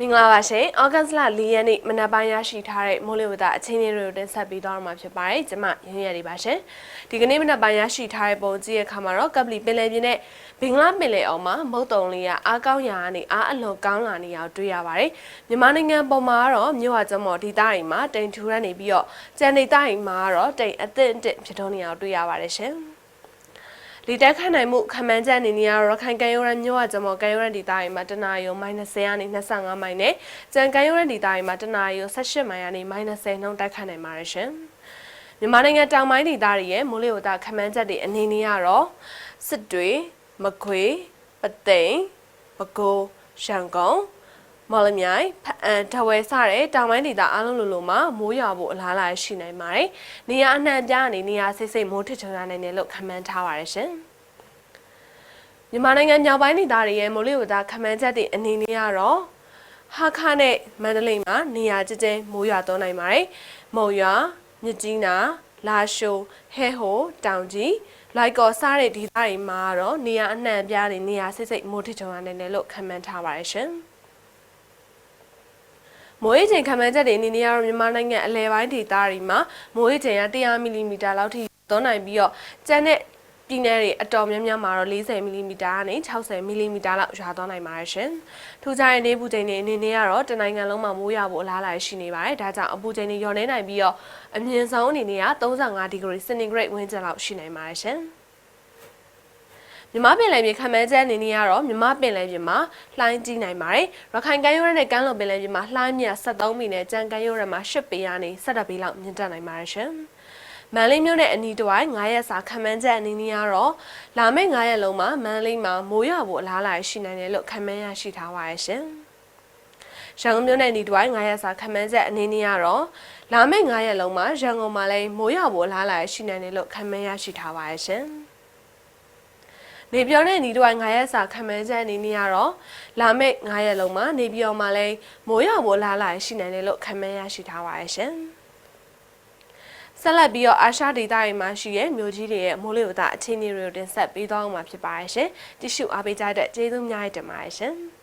မင်္ဂလာပါရှင်။ဩဂတ်စ်လ၄ရက်နေ့မနက်ပိုင်းရရှိထားတဲ့မိုးလေဝသအခြေအနေတွေကိုတင်ဆက်ပေးသွားမှာဖြစ်ပါတယ်။ကျွန်မရင်းရည်ပါရှင်။ဒီကနေ့မနက်ပိုင်းရရှိထားတဲ့ပုံကြည့်ရခါမှာတော့ကပလီပင်လယ်ပြင်နဲ့ဘင်္ဂလားပင်လယ်အော်မှာမုတ်တုံလေးကအားကောင်းရာကနေအားအလွန်ကောင်းလာနေအောင်တွေ့ရပါတယ်။မြန်မာနိုင်ငံပေါ်မှာကတော့မြို့ဝကျမော်ဒေသတွေမှာတိမ်ထူရနေပြီးတော့ကျန်ဒေသတွေမှာကတော့တိမ်အသင့်အင့်ဖြစ်ထွန်းနေအောင်တွေ့ရပါတယ်ရှင်။ လီတက်ခန့်နိုင်မှုခံမှန်းချက်အနေနဲ့ကတော့ရခိုင်ကမ်းရိုးတန်းမြို့ဝကျမော်ကမ်းရိုးတန်းဒေသတွေမှာတနအယုံ -30 ကနေ25မိုင်နဲ့ကြံကမ်းရိုးတန်းဒေသတွေမှာတနအယုံ18မိုင်ကနေ -30 နှုန်းတက်ခန့်နိုင်ပါတယ်ရှင်။မြန်မာနိုင်ငံတောင်ပိုင်းဒေသတွေရဲ့မိုးလေဝသခံမှန်းချက်တွေအနေနဲ့ကတော့စစ်တွေမကွေပသိမ်ပဲခူးရန်ကုန် မော်လမြိုင်ဖအံထဝဲစတဲ့တောင်ပိုင်းဒေသအားလုံးလိုလိုမှာမိုးရွာဖို့အလားအလာရှိနိုင်ပါတယ်။နေရာအနှံ့ပြားအနေနေရာစိတ်စိတ်မိုးထစ်ချုံရနိုင်တယ်လို့ခန့်မှန်းထားပါတယ်ရှင်။မြန်မာနိုင်ငံမြောက်ပိုင်းဒေသတွေရဲ့မိုးလေဝသခန့်မှန်းချက်တွေအနေနဲ့ကတော့ဟာခါနဲ့မန္တလေးမှာနေရာကျကျမိုးရွာသွန်းနိုင်ပါတယ်။မုံရွာမြစ်ကြီးနားလာရှိုးဟဲဟိုတောင်ကြီးလိုက်ကော်စားတဲ့ဒေသတွေမှာတော့နေရာအနှံ့ပြားတွေနေရာစိတ်စိတ်မိုးထစ်ချုံရနိုင်တယ်လို့ခန့်မှန်းထားပါတယ်ရှင်။ မိုးရေချိန်ခံမှန်းချက်တွေအနေနဲ့ကတော့မြန်မာနိုင်ငံအလဲပိုင်းဒေသတွေမှာမိုးရေချိန်က100မီလီမီတာလောက်ထိသွန်းနိုင်ပြီးတော့ကျန်တဲ့ပြည်နယ်တွေအတော်များများမှာတော့40မီလီမီတာကနေ60မီလီမီတာလောက်ရွာသွားနိုင်ပါတယ်ရှင်။ထူးခြားတဲ့နေပူချိန်တွေအနေနဲ့ကတော့တနိုင်ငံလုံးမှာမိုးရွာဖို့အလားအလာရှိနေပါတယ်။ဒါကြောင့်အပူချိန်တွေလျော့နေနိုင်ပြီးတော့အမြင့်ဆုံးအနေနဲ့က35ဒီဂရီစင်တီဂရိတ်ဝန်းကျင်လောက်ရှိနိုင်ပါတယ်ရှင်။ မြမပင်လယ်ပြင်ခံမှန်းချက်အနေနဲ့ကတော့မြမပင်လယ်ပြင်မှာလှိုင်းကြီးနိုင်ပါတယ်။ရခိုင်ကမ်းရိုးတန်းနဲ့ကမ်းလွန်ပင်လယ်ပြင်မှာလှိုင်းမြ73မီနဲ့ကြံကမ်းရိုးတန်းမှာ10ပေကနေ17ပေလောက်မြင့်တက်နိုင်ပါတယ်ရှင်။မန္တလေးမြို့နယ်အနီးတစ်ဝိုက်9ရက်စာခံမှန်းချက်အနေနဲ့ကတော့လာမယ့်9ရက်လုံးမှာမန္တလေးမှာမိုးရွာဖို့အလားအလာရှိနိုင်တယ်လို့ခံမှန်းရရှိထားပါရဲ့ရှင်။ရန်ကုန်မြို့နယ်ဒီတစ်ဝိုက်9ရက်စာခံမှန်းချက်အနေနဲ့ကတော့လာမယ့်9ရက်လုံးမှာရန်ကုန်မှာလည်းမိုးရွာဖို့အလားအလာရှိနိုင်တယ်လို့ခံမှန်းရရှိထားပါရဲ့ရှင်။ နေပြောတဲ့ညီတို့က9ရက်စာခံမှန်းချက်အနေနဲ့ကတော့လာမယ့်9ရက်လုံးမှာနေပြောမှာလဲမိုးရွာဖို့လားလာရှိနိုင်တယ်လို့ခံမှန်းရရှိထားပါရဲ့ရှင်ဆက်လက်ပြီးတော့အာရှဒေသတွေမှာရှိတဲ့မြို့ကြီးတွေရဲ့မိုးလေဝသအခြေအနေတွေကိုတင်ဆက်ပေးသွားမှာဖြစ်ပါရဲ့ရှင်တ िश ူအားပေးကြတဲ့ကျေးဇူးများတင်ပါတယ်ရှင်